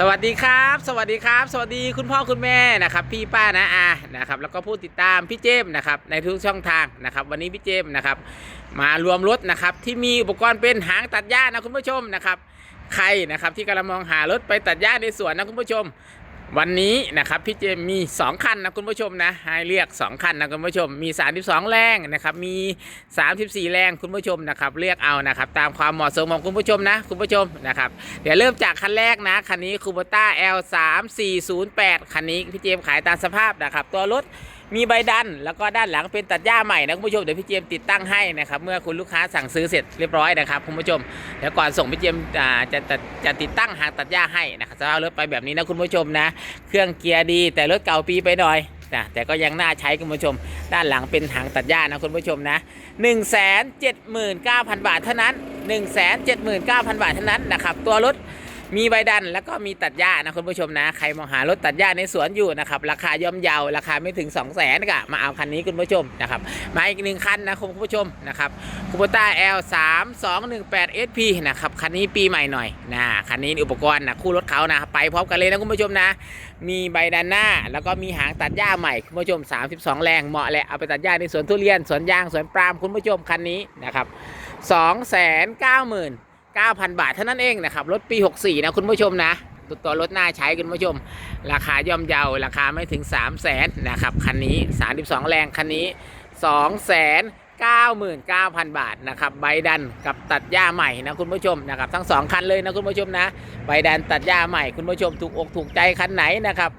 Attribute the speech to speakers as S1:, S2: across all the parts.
S1: สวัสดีครับ สวัสดีครับ สวัสดีคุณพ่อคุณแม่นะครับ พี่ป้านะอานะครับแล้วก็ผู้ติดตามพี่เจมส์นะครับในทุกช่องทางนะครับ วันนี้พี่เจมส์นะครับ มารวมรถนะครับที่มีอุปกรณ์เป็นหางตัดหญ้านะคุณผู้ชมนะครับ ใครนะครับที่กำลังมองหารถไปตัดหญ้าในสวนนะคุณผู้ชม วันนี้นะครับพี่เจมมี 2 คันนะคุณผู้ชมนะให้เรียก 2 คันนะคุณผู้ชมมี 32 แรงนะครับมี 34 แรงคุณผู้ชมนะครับเรียกเอานะครับตามความเหมาะสมของคุณผู้ชมนะคุณผู้ชมนะครับเดี๋ยวเริ่มจากคันแรกนะคันนี้คูเบต้า L 3 4 0 8คันนี้พี่เจมขายตามสภาพนะครับตัวรถ มีใบดัน แล้วก็ด้านหลังเป็นตัดหญ้าใหม่นะคุณผู้ชมเดี๋ยวพี่เจมติดตั้งให้นะครับเมื่อคุณลูกค้าสั่งซื้อเสร็จเรียบร้อยนะครับคุณผู้ชมเดี๋ยวก่อนส่งพี่เจมจะจะจะติดตั้งหางตัดหญ้าให้นะครับจะเอารถไปแบบนี้นะคุณผู้ชมนะเครื่องเกียร์ดีแต่รถเก่าปีไปหน่อยนะแต่ก็ยังน่าใช้คุณผู้ชม ด้านหลังเป็นหางตัดหญ้านะคุณผู้ชมนะ 1 7 9 0 0 0 บาทเท่านั้น 1 7 9 0 0 0 บาทเท่านั้นนะครับตัวรถ มีใบดันแล้วก็มีตัดหญ้านะคุณผู้ชมนะ ใครมองหารถตัดหญ้าในสวนอยู่นะครับ ราคาย่อมเยาราคาไม่ถึง 2 0 0 0 0นก็มาเอาคันนี้คุณผู้ชมนะครับ มาอีกหนึ่งคันนะคุณผู้ชมนะครับคูโบต้า L 3 2 1 8 SP นะครับ คันนี้ปีใหม่หน่อยนะคันนี้อุปกรณ์นะคู่รถเขานะไปพร้อมกันเลยนะคุณผู้ชมนะ มีใบด้านหน้า แล้วก็มีหางตัดหญ้าใหม่คุณผู้ชม 32 แรงเหมาะแหละเอาไปตัดหญ้าในสวนทุเรียนสวนยางสวนปาล์มคุณผู้ชมคันนี้นะครับ 9,000 บาทเท่านั้นเองนะครับ รถปี 64 นะคุณผู้ชมนะตัวตัวรถน่าใช้คุณผู้ชม ราคาย่อมเยาราคาไม่ถึง 3 0 0แสนนะครับคันนี้ 32 แรงคันนี้2 9 9 0 0 0 บาทนะครับใบดันกับตัดหญ้าใหม่นะคุณผู้ชมนะครับทั้งสองคันเลยนะคุณผู้ชมนะใบดันตัดหญ้าใหม่คุณผู้ชมถูกอกถูกใจคันไหนนะครับ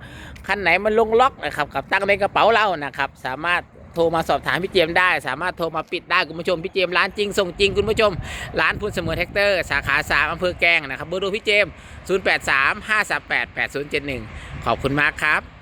S1: คันไหนมันลงล็อกนะครับกับตั้งในกระเป๋าเรานะครับสามารถ โทรมาสอบถามพี่เจมส์ได้ สามารถโทรมาปิดได้คุณผู้ชมพี่เจมส์ร้านจริงส่งจริงคุณผู้ชม ร้านพุนเสมอแท็กเตอร์สาขาสามอำเภอแกงนะครับเบอร์โทรพี่เจมส์083 538 8071 ขอบคุณมากครับ